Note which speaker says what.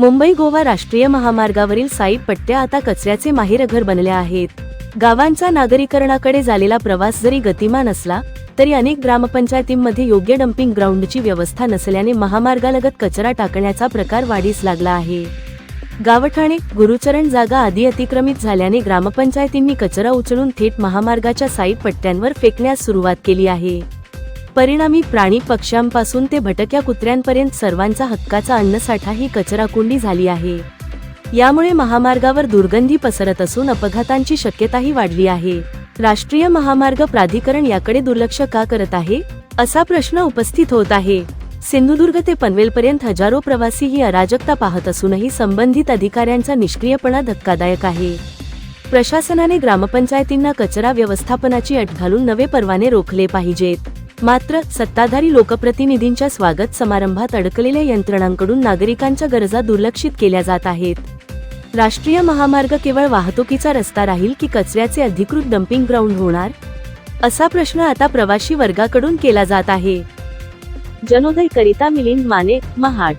Speaker 1: मुंबई गोवा राष्ट्रीय महामार्गावरील साईड पट्ट्या आता कचऱ्याचे माहेरघर बनल्या आहेत. गावांचा नागरीकरणाकडे झालेला प्रवास जरी गतिमान असला तरी अनेक ग्रामपंचायतींमध्ये योग्य डम्पिंग ग्राउंडची व्यवस्था नसल्याने महामार्गालगत कचरा टाकण्याचा प्रकार वाढीस लागला आहे. गावठाणे गुरुचरण जागा आदी अतिक्रमित झाल्याने ग्रामपंचायतींनी कचरा उचलून थेट महामार्गाच्या साईड पट्ट्यांवर फेकण्यास सुरुवात केली आहे. परिणामी प्राणी पक्ष्यांपासून ते भटक्या कुत्र्यांपर्यंत सर्वांचा हक्काचा अन्नसाठा ही कचराकुंडी झाली आहे. यामुळे महामार्गावर दुर्गंधी पसरत असून अपघातांची शक्यताही वाढली आहे. राष्ट्रीय महामार्ग प्राधिकरण याकडे दुर्लक्ष का करत आहे? असा प्रश्न उपस्थित होत आहे. सिंधुदुर्ग ते पनवेलपर्यंत हजारो प्रवासी ही अराजकता पाहत असूनही संबंधित अधिकाऱ्यांचा निष्क्रियपणा धक्कादायक आहे. प्रशासनाने ग्रामपंचायतींना कचरा व्यवस्थापनाची अट घालून नवे परवाने रोखले पाहिजेत. मात्र सत्ताधारी लोकप्रतिनिधींच्या स्वागत समारंभात अडकलेल्या यंत्रणांकडून नागरिकांच्या गरजा दुर्लक्षित केल्या जात आहेत. राष्ट्रीय महामार्ग केवळ वाहतुकीचा रस्ता राहील की कचऱ्याचे अधिकृत डम्पिंग ग्राउंड होणार? असा प्रश्न आता प्रवासी वर्गाकडून केला जात आहे. जनोदय करिता मिलिंद माने महाड.